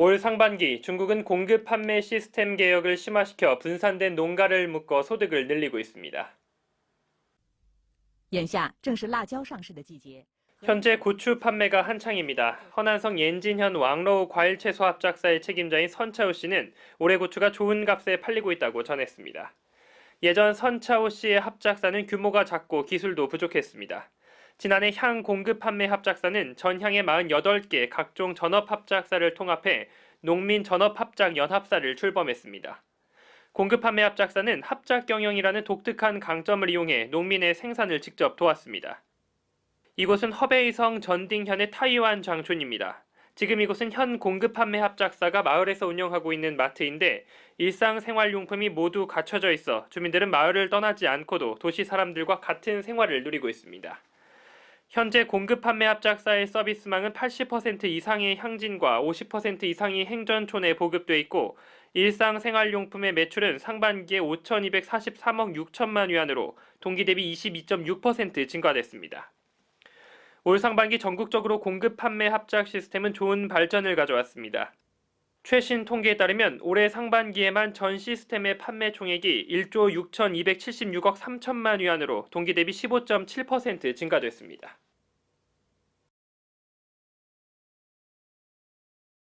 올 상반기 중국은 공급 판매 시스템 개혁을 심화시켜 분산된 농가를 묶어 소득을 늘리고 있습니다. 현재 고추 판매가 한창입니다. 허난성 옌진현 왕로우 과일 채소 합작사의 책임자인 선차우 씨는 올해 고추가 좋은 값에 팔리고 있다고 전했습니다. 예전 선차우 씨의 합작사는 규모가 작고 기술도 부족했습니다. 지난해 향 공급 판매 합작사는 전향의 48개 각종 전업 합작사를 통합해 농민 전업 합작 연합사를 출범했습니다. 공급 판매 합작사는 합작 경영이라는 독특한 강점을 이용해 농민의 생산을 직접 도왔습니다. 이곳은 허베이성 전딩현의 타이완 장촌입니다. 지금 이곳은 현 공급 판매 합작사가 마을에서 운영하고 있는 마트인데 일상 생활용품이 모두 갖춰져 있어 주민들은 마을을 떠나지 않고도 도시 사람들과 같은 생활을 누리고 있습니다. 현재 공급 판매 합작사의 서비스망은 80% 이상의 향진과 50% 이상이 행전촌에 보급돼 있고 일상생활용품의 매출은 상반기에 5,243억 6천만 위안으로 동기 대비 22.6% 증가됐습니다. 올 상반기 전국적으로 공급 판매 합작 시스템은 좋은 발전을 가져왔습니다. 최신 통계에 따르면 올해 상반기에만 전 시스템의 판매 총액이 1조 6,276억 3천만 위안으로 동기 대비 15.7% 증가됐습니다.